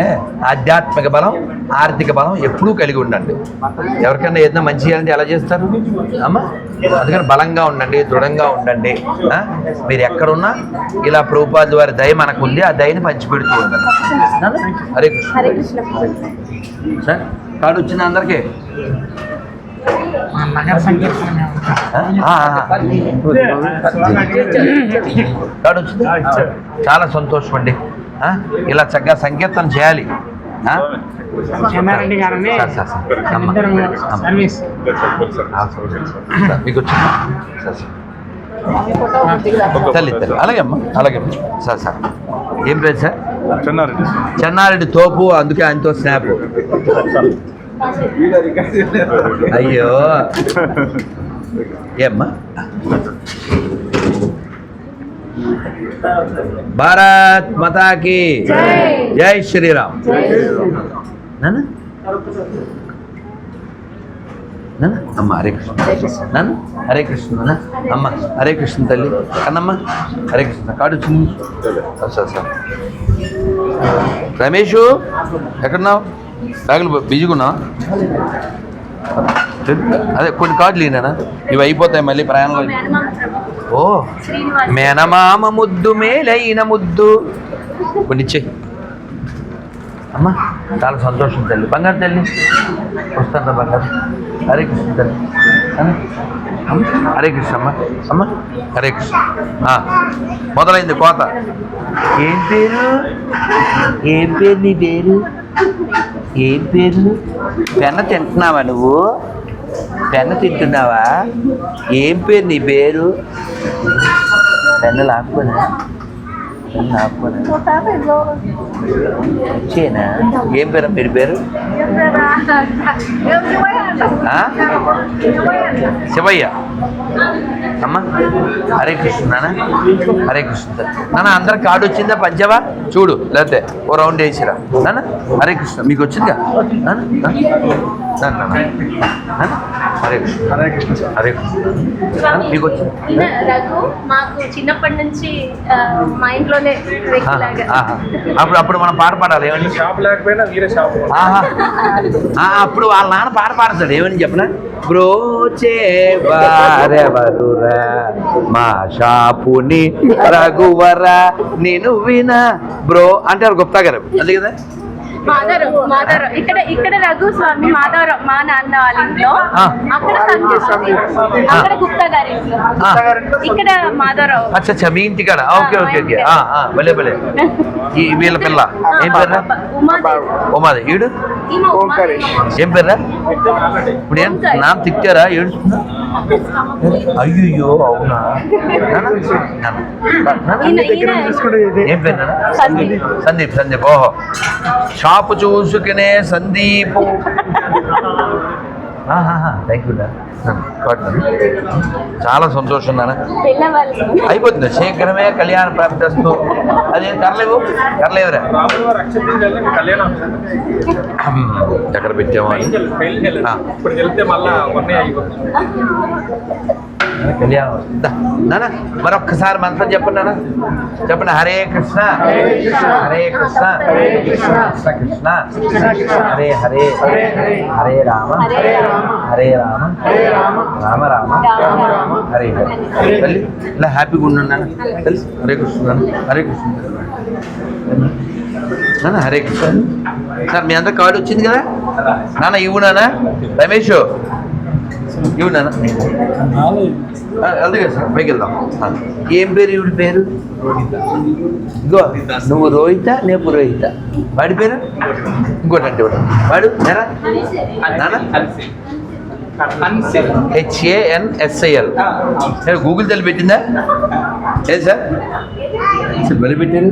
ఏ, ఆధ్యాత్మిక బలం ఆర్థిక బలం ఎప్పుడూ కలిగి ఉండండి. ఎవరికైనా ఏదైనా మంచి చేయాలంటే ఎలా చేస్తారు? అమ్మ అందుకని బలంగా ఉండండి దృఢంగా ఉండండి? మీరు ఎక్కడున్నా ఇలా ప్రభుపాద వారి దయ మనకు ఉంది ఆ దయని పంచిపెడుతూ ఉండండి. హరే కృష్ణ. సార్ కార్డు వచ్చింది అందరికీ? చాలా సంతోషం అండి? ఇలా చక్కగా సంకీర్తన చేయాలి. మీకు వచ్చింది సార్ సార్. తల్లి తల్లి. అలాగే అమ్మా అలాగే అమ్మా. Sir sir. ఏం పేరు సార్? చెన్నారెడ్డి చెన్నారెడ్డి తోపు అందుకే ఆయనతో స్నాప్. అయ్యో. ఏమ్మా భారత్ మతాకి జై. శ్రీరామ్. అమ్మ హరే కృష్ణ. నాన్న? హరే కృష్ణ నాన్న. అమ్మ హరే కృష్ణ తల్లి. కన్నమ్మ? హరే కృష్ణ. కాడు సార్ రమేష్ ఎక్కడున్నావు? బ్యాగులు బిజీగా ఉన్నావా? అదే కొన్ని కార్డులు ఈయన ఇవి అయిపోతాయి మళ్ళీ ప్రయాణంలో ఓ మేనమామ ముద్దు మేలైన ముద్దు. కొన్ని ఇచ్చే అమ్మ చాలా సంతోషం తల్లి. బంగారు తల్లి వస్తాను బంగారు. హరే కృష్ణ తల్లి. హరే కృష్ణ అమ్మ. అమ్మ హరే కృష్ణ. మొదలైంది కోత. ఏం పేరు? ఏం పేరు నీ పేరు? ఏం పేరు పెన్న తింటున్నావా నువ్వు? పెన్న తింటున్నావా? ఏం పేరు నీ పేరు? పెన్న లాక్కోనా? పెన్ను లాక్కోనా? వచ్చేనా? ఏం పేరు మీరు పేరు? శివయ్య. అమ్మ హరే కృష్ణ నాన్న హరే కృష్ణ. నాన్న అందరు కార్డు వచ్చిందా? పంచావా? చూడు లేకపోతే ఓ రౌండ్ వేసిరా. నాన్న హరే కృష్ణ మీకు వచ్చిందిగా? నాన్న నాన్న, నాన్న హరే కృష్ణ. హరే కృష్ణ సార్. హరే కృష్ణ. మీకు రఘు మాకు చిన్నప్పటి నుంచి మా ఇంట్లోనే. అప్పుడు అప్పుడు మనం పాట పాడాలి ఏమని? షాప్ లేకపోయినా వీరే షాప్ అప్పుడు వాళ్ళ నాన్న పాట పాడతాడు ఏమని చెప్పనా? బ్రోచే వారెవరురా మా షాపుని రఘువర నేను వినా. బ్రో అంటారు గుప్తా గారు అంతే కదా? మాధవరం మాధవరం ఇక్కడ ఇక్కడ రఘు స్వామి మాధవరం మా నాన్న వాళ్ళ ఇంట్లో. అక్కడ సంజయ్ స్వామి. అక్కడ గుప్తా గారి ఇంట్లో. ఇక్కడ మాధవరం అచ్చా అచ్చా మీ ఇంటికాడ ఓకే ఓకే ఓకే. ఆ, ఆ, భలే భలే. ఈ వీళ్ళ పిల్ల. ఏం పేర్రా? ఉమాదేవి. ఉమాది ఈడు. ఏం పేర్రా? ఇప్పుడు ఏం? నాన్న తిట్టారా? ఏడుస్తున్నా అయ్యో అవునా. సందీప్. సందీప్ ఓహో. షాపు చూసుకునే సందీప్. థ్యాంక్ యూ చాలా సంతోషం నాన్న. అయిపోతుంది. శీఘ్రమే కళ్యాణ ప్రాప్తిస్తూ అదే కర్లేవు? కర్లేవురా? రాముల వారు అక్షంతలు వెళ్ళి కళ్యాణం ఎక్కడ పెట్టామో కళ్యాణం దా, నాన్న మరొక్కసారి మంత్రం చెప్పండి నాన్న. చెప్పండి. హరే కృష్ణ. హరే కృష్ణ. కృష్ణ. కృష్ణ. హరే హరే. హరే రామ. హరే రామ. హరే రామ. రామ రామ. రామ రామ. హరే హరే తల్లి ఇలా హ్యాపీగా ఉన్నాను నాన్న. తెలుసు హరే కృష్ణ. హరే కృష్ణ. నాన్న హరే కృష్ణ. సార్ మీ అందరు కార్డు వచ్చింది కదా? నాన్న ఇవ్వు రమేష్ ఇవ్వు నాన్న. అలాగే సార్ పైకి వెళ్దాం. ఏం పేరు ఈవిడి పేరు? ఇగో నువ్వు రోహిత నేను పురోహిత వాడి పేరు? ఇంకోటి అంటే. వాడు ఎరా నాన్న? హెచ్ఏఎన్ఎస్ఐఎల్ గూగుల్ తెలి పెట్టిందా? ఏది సార్ బలి పెట్టారు